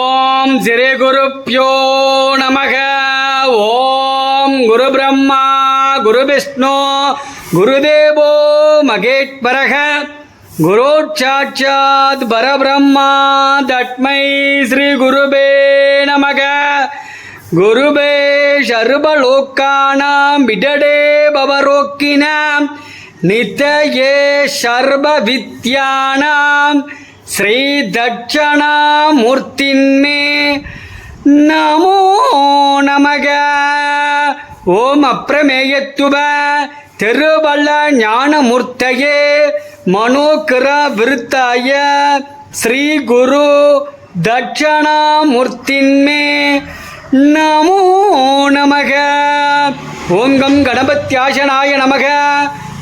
ஓம் ஸ்ரீ குருப்பியோ நமக. ஓம் குரு பிரம்மா குரு விஷ்ணு குருதேவோ மகேஸ்வரக. குரோட்சாட்சாத் பரபிரம்மா தட்மை ஸ்ரீ குருபே நமக. குருபே சர்வலோக்கானாம் விடடே பவரோக்கினாம். நித்தயே சர்வ வித்யானாம். ஸ்ரீ தட்சணாமூர்த்தின்னே நமோ நமக. ஓம் அப்பிரமேயத்துவ திருவள்ள ஞானமூர்த்தையே மனோகர விருத்தாய ஸ்ரீ குரு தட்சணாமூர்த்தின்மே நமோ நமக. ஓங்கம் கணபத்யாசனாய நமக.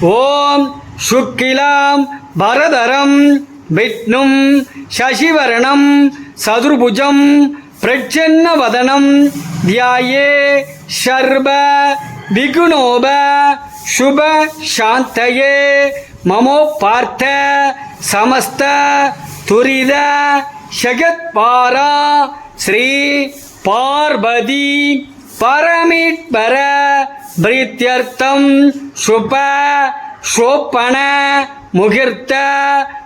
ஓம் சுக்கிலாம் பரதரம். விஷ்ணும் சசிவரணம் சதுர்புஜம் பிரச்சன்னவதனம் தியாயே சர்வ விகுணோப சுப சாந்தயே. மமோ பார்த்த சமஸ்த துரித ஷகத்பாரா ஸ்ரீ பார்வதி பரமீட்பர பிரீத்தியர்த்தம் சுப சோப்பன முகிர்த்த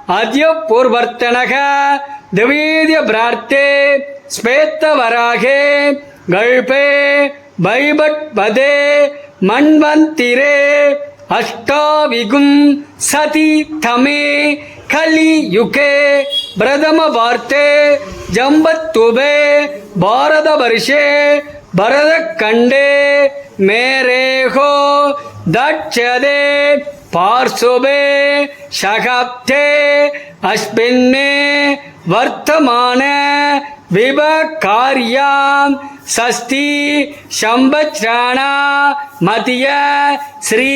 அத்ய பூர்வர்த்தனக திவேதிய பிரார்த்தே ஸ்வேத்தவராகே கல்பே பைபட் பதே மன்வந்திரே அஷ்டாவிகும் சதி தமே கலியுகே பிரதம வார்த்தே ஜம்பத்துபே பாரத வருஷே சகாப்தே அஸ்மின்னே வர்த்தமான விபகாரியாம் சஸ்தி சம்பச்ராணா மதிய ஸ்ரீ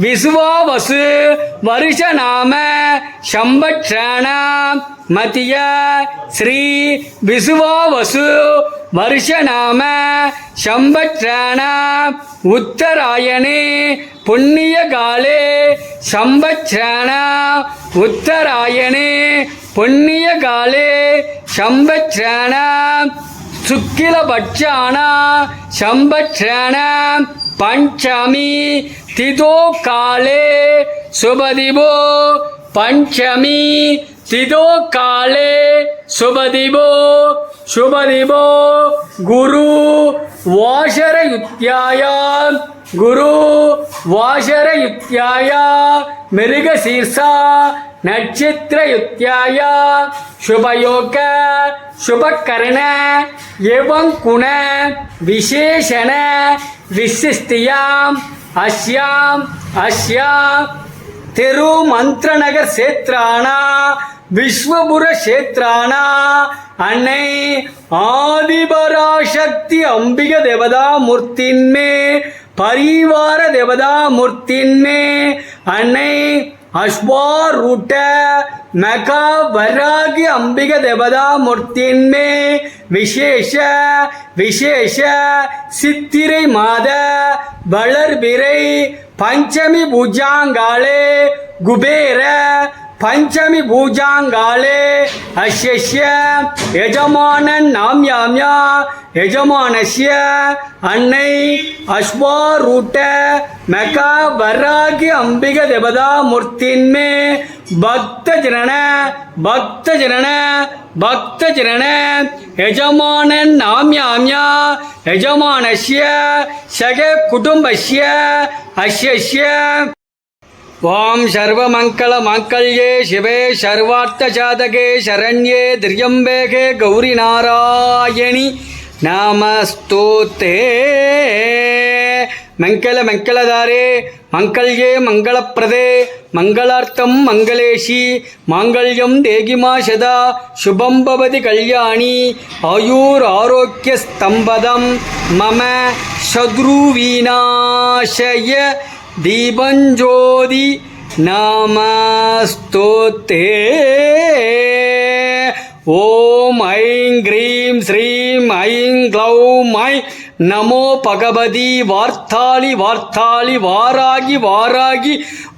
விசுவாவசு வருஷநாம சம்பச்ராணா மதிய ஸ்ரீ விசுவாவசு வருஷநாம சம்பத்ராணாம் உத்தராயணே புண்ணிய காலே சம்பத்ராணாம் உத்தராயணே புண்ணிய காலே சம்பத்ராணாம் சுக்கிலபட்சானா சம்பத்ராணாம் பஞ்சமி திதோ காலே சுபதிபோ பஞ்சமி திதோ காலே சுபதிபோ சுபதிபோ குரு வாஷர யுத்தியாயா குரு வாஷர யுத்தியாயா மிருகசீர்ஷா நட்சத்திரயுத்தியாய சுபயோக சுபகரண எவம் குண விசேஷண விசிஷ்டியாம் அஸ்யாம் அஸ்யாம் திருமந்திரநகர் சேத்ராணா விஸ்வபுர சேத்ராணா அன்னை ஆதிபராசக்தி அம்பிக தேவதா மூர்த்தின்மே பரிவார தேவதா மூர்த்தின்மே அன்னை அஸ்வாரூட்ட மகா வராகி அம்பிக தேவதா மூர்த்தின்மே விசேஷ விசேஷ சித்திரை மாத வளர்பிறை பஞ்சமி பூஜாங்காலே குபேர பஞ்சமி பூஜாங்காலே அஸ்ய எஜமானன் நாம்யாம்யா எஜமானஸ்ய அன்னை அஸ்வாரூட்ட மெகா வராகி அம்பிக தேவதா மூர்த்தின்மே பக்த ஜனன பக்த ஜனன பக்த ஜனன எஜமானன் நாம்யாம்யா எஜமானஸ்ய சக குடும்பஸ்ய அஸ்ய ஓம் சர்வமங்கள மங்கள்யே சிவே சர்வார்த்த சாதகே சரண்யே திரியம்பேகே கௌரி நாராயணி நமஸ்தோத்தே. மங்கள மங்களதாரே மங்கள்யே மங்களப்பிரதே மங்களார்த்தம் மங்களேஷி மாங்கல்யம் தேகிமா சதா சுபம் பவதி கல்யாணி ஆயூர் ஆரோக்கிய ஸ்தம்பதம் மம சத்ருவீனாசய दीपञ्ज्योति नमस्तोते ॐ ऐं ह्रीं श्रीं ऐं ग्लौं ऐं நமோ பகவதி வார்த்தாளி வார்த்தாளி வாராகி வாராகி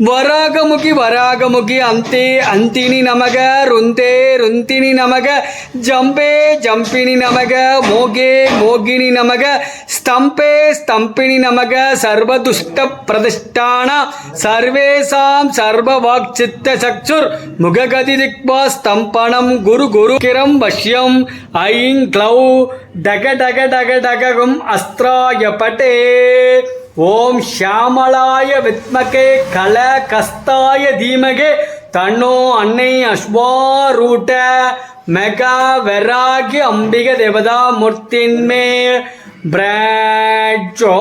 வராகமுகி வராகமுகி அந்தே அந்தினி நமக ருந்தே ருந்தினி நமக ஜம்பே ஜம்பினி நமக மோகே மோகினி நமக ஸ்தம்பே ஸ்தம்பினி நமக சர்வதுஷ்ட பிரதிஷ்டான சர்வேசாம் சர்வவாக்சித்த சக்சுர் முககதி திக்வா ஸ்தம்பனம் குரு குரு கிரம் வஷ்யம் ஐங் க்ளௌ டக டக டக டககும் அஸ்திராய பட்டே. ஓம் ஷியாமலாய வித்மகே கல கஸ்தாய தீமகே. தன்னோ அன்னை அஸ்வாரூட்ட மெகா வெராகி அம்பிக தேவதா மூர்த்தின்மே பிரஜோதயா.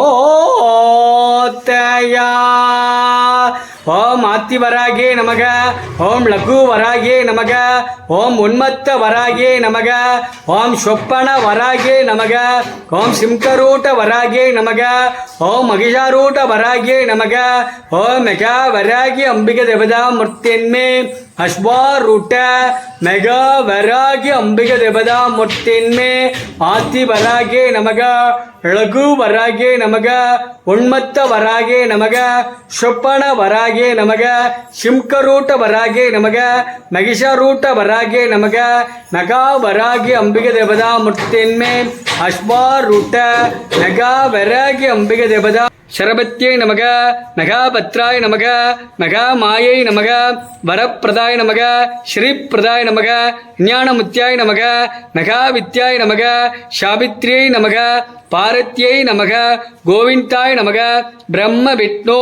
ஓம் ஆத்தி வராகே நமக ஓம் லகு வராகே நமக ஓம் உன்மத்த வராகே நமக ஓம் சொப்பன வராகே நமக ஓம் சிம்கரூட்ட வராகே நமக ஓம் மகிஷாரூட்ட வராகே நமக ஓம் மெகா வராகி அம்பிக தேவதா மூர்த்தியன்மே அஸ்வாரூட்ட மெகா வராகி அம்பிக தேவதா முட்டின்மே ஆத்தி வராகே நமக இழகு வராகே நமக உண்மத்த வராகே நமக சொப்பன வராகே நமக சிம்கரூட்ட வராகே நமக மகிஷரூட்ட வராகே நமக மெகா வராகி அம்பிக தேவதா முட்டின்மே அஸ்வாரூட்ட மெகா வராகி அம்பிக தேவதா. சரபத்தியை நமக நகாபத்ராய் நமக நகாமாயை நமக வரப்பிரதாய் நமக ஸ்ரீபிரதாய் நமக நமக ஞானமுத்தியாய் நமக மெகா வித்யாய் நமக சாவித்ரியை நமக பாரத்யை நமக கோவிந்தாய் நமக பிரம்ம விஷ்ணு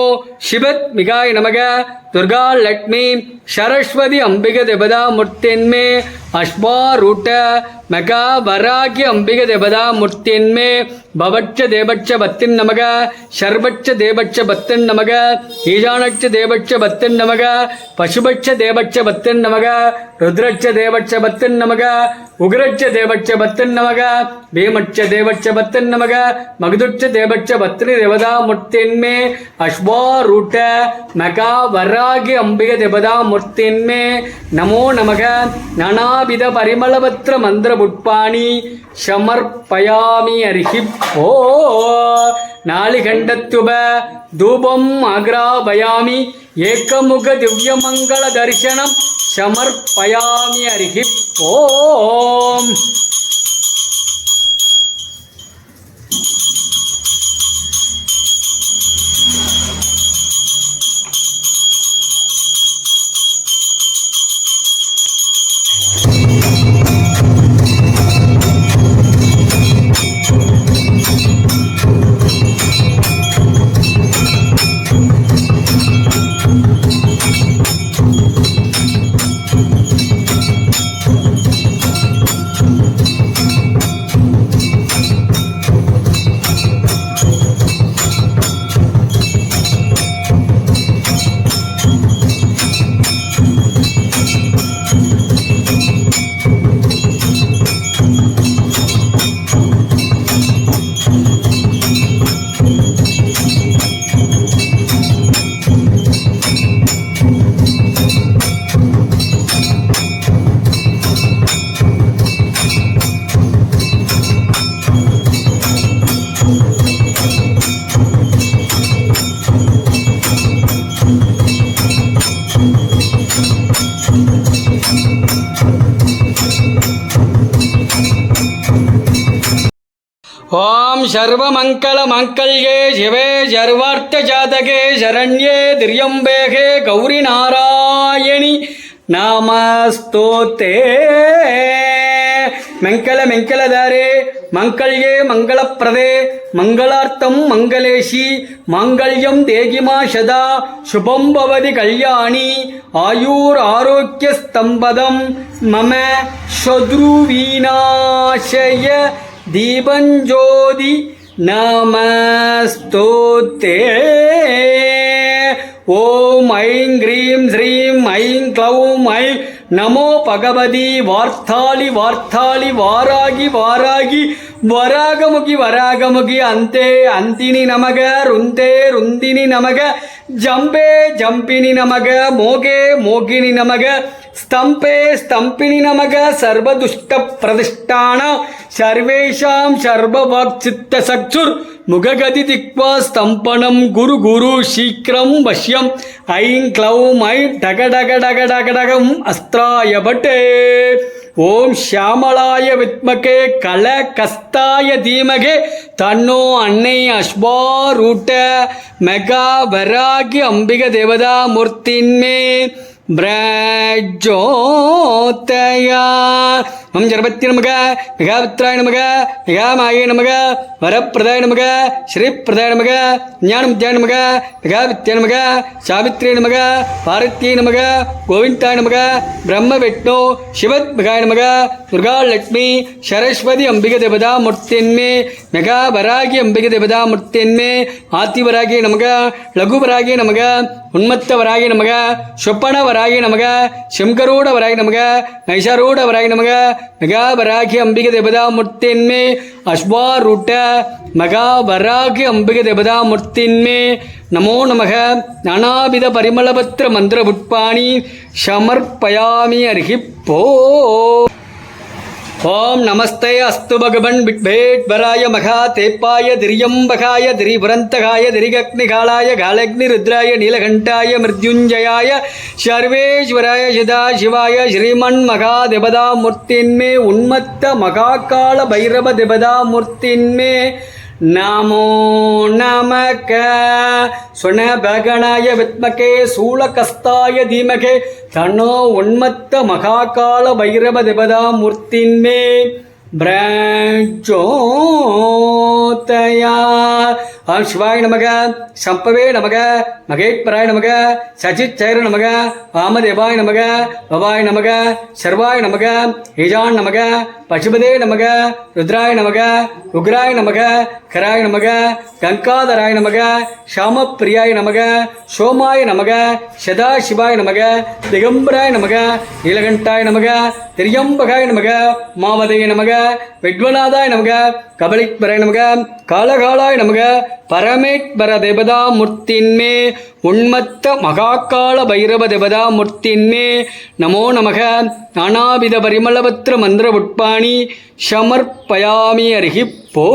சிவத் மிகாய் நமக துர்கா லட்சுமி சரஸ்வதி அம்பிக தேபதா முர்த்தென்மே அஸ்வாரூட்ட மகா வராகி அம்பிக தேபதா முர்த்தென்மே பவட்ச தேபட்ச பத்தின் நமக சர்வட்ச தேபட்ச பத்தன் நமக ஈசானட்ச தேபட்ச பத்தன் நமக பசுபட்ச தேபட்ச பத்தன் நமக ருத்ரட்ச தேபட்ச பத்தன் நமக உகிரட்ச தேவட்ச பத்தன் நமக பீமட்ச தேவட்ச பத்தன் நமக மகுதுட்ச தேவட்ச பத்தினி தேவதா முத்தின்மே அஸ்வாரூட்ட மகா வராகி அம்பிக தேவதா முத்தின்மே நமோ நமக நானாவித பரிமளபத்திர மந்திர புட்பாணி சமர்ப்பயாமி அருகி ஓ நாளிகண்டத்துப தூபம் ஆக்ராபயாமி ஏக்கமுக திவ்யமங்கள தரிசனம் சமர்ப்பயாமி அருகி ஓம் ஓம் சர்வமங்களமங்கல்யே சிவே சர்வார்த்த ஜாதகே சரண்யே திரியம்பேகே கௌரி நாராயணி நாமஸ்தோத்தே. மெங்கல மெங்கலதாரே மங்கள்யே மங்களப்பிரதே மங்களார்த்தம் மங்களேஷி மாங்கல்யம் தேகிமா சதா சுபம் பவதி கல்யாணி ஆயூர் ஆரோக்கிய ஸ்தம்பதம் மம சத்ருவீநாசய தீபஞ்சோதி நமஸ்தோத்தே. ஓம் ஐங் க்ரீம் ஸ்ரீம் ஐங் க்ளௌம் ஐ நமோ பகவதி வார்த்தாளி வார்த்தாளி வாராகி வாராகி வராகமுகி வராகமுகி அந்தே அந்தினி நமக ருந்தே ருந்தினி நமக ஜம்பே ஜம்பினி நமக மோகே மோகினி நமக ಸ್ತಂಪೆ ಸ್ತಂಪಿನಿ ನಮಗ ಸರ್ವದುಷ್ಟ ಪ್ರತಿಷ್ಠಾನ ಸರ್ವೇಷಾಂ ಸರ್ವವಾಕ್ಚಿತ್ತ ಸಕ್ಷುರ್ முககதி திக்வா ஸ்தம்பனம் குரு குரு சீக்கிரம் வஷ்யம் ஐங் க்ளௌம் ஐ டகடகடகடகடகம் அஸ்திராயபட்டே ஓம் ஷியாமளாய வித்மகே கல கஸ்தாய தீமகே தன்னோ அன்னை அஸ்வாரூட்ட மெகா வராகி அம்பிக தேவதா மூர்த்தின்மே பிரஜோதயா மம் ஜனபத்தி நமக மிகாவித்ராய நமக மிகாமாயே நமக வரப்பிரதாய நமக ஸ்ரீபிரதாய நமக ஞானமுத்தியாய நமக மிகாவித்ய நமக சாவித்ரே நமக பாரதியை நமக கோவிந்தாய நமக பிரம்ம விஷ்ணு சிவத் மிகாய நமக துர்கா லட்சுமி சரஸ்வதி அம்பிக தேவதா மூர்த்தின்மே மெகா வராகி அம்பிக தேவதா மூர்த்தின்மே ஆத்திவராகி நமக லகுவராகி நமக உன்மத்தவராகி நமக சொப்பனவராகி வராகி நமக சிம்கரூட வராகி நமக நைஷாரூட வராகி நமக மெகாபராகி அம்பிகை தேவதா மூர்த்தின்மே அஸ்வாருட மகாபராகி அம்பிகை தேவதா மூர்த்தின்மே நமோ நமக நானாவித பரிமளபத்திர மந்திர புட்பாணி சமர்ப்பயாமி அருகி போ. ஓம் நமஸ்தே அஸ்து பகவன் விட்பேட்வராய மகா தேப்பாய திரியம்பகாய திரிபுரந்தகாய திரிகக்னிகாலாய காலக்னி ருத்ராய நீலகண்டாய மிருத்யுஞ்சயாய சர்வேஸ்வராய சிதா சிவாய ஸ்ரீமன் மகா தேவதா மூர்த்தின்மே உன்மத்த மகாகால பைரவ தேவதா மூர்த்தின்மே நமோ நமக. சுன பகணாய வித்மகே சூலகஸ்தாய தீமகே. தன்னோ உன்மத்த மகாகால பைரவ தேவதா மூர்த்தின்மே. பிரஜோதயா. ஆம் சிவாய நமக சம்பவே நமக மகேட்பராய நமக சஜித் சைர நமக வாமதேவாய நமக பவாய நமக சர்வாய நமக ஈஜான் நமக பசுபதே நமக ருத்ராய நமக உக்ராய நமக கராய நமக கங்காதராய நமக ஷாமப்பிரியாய நமக சோமாய நமக சதா சிவாய நமக திகம்பராய நமக நீலகண்டாய நமக திரியம்பகாய நமக மாவதய நமக வித்வநாதாய நமக கபலிக்பராய நமக காலகாலாய் நமக பரமேஸ்வர தேவதா மூர்த்தின்மே உண்மத்த மகாக்கால பைரவ தேவதா மூர்த்தின்மே நமோ நமக நானாவித பரிமளபத்திர மந்திர உட்பாணி சமர்ப்பயாமி அருகி போ.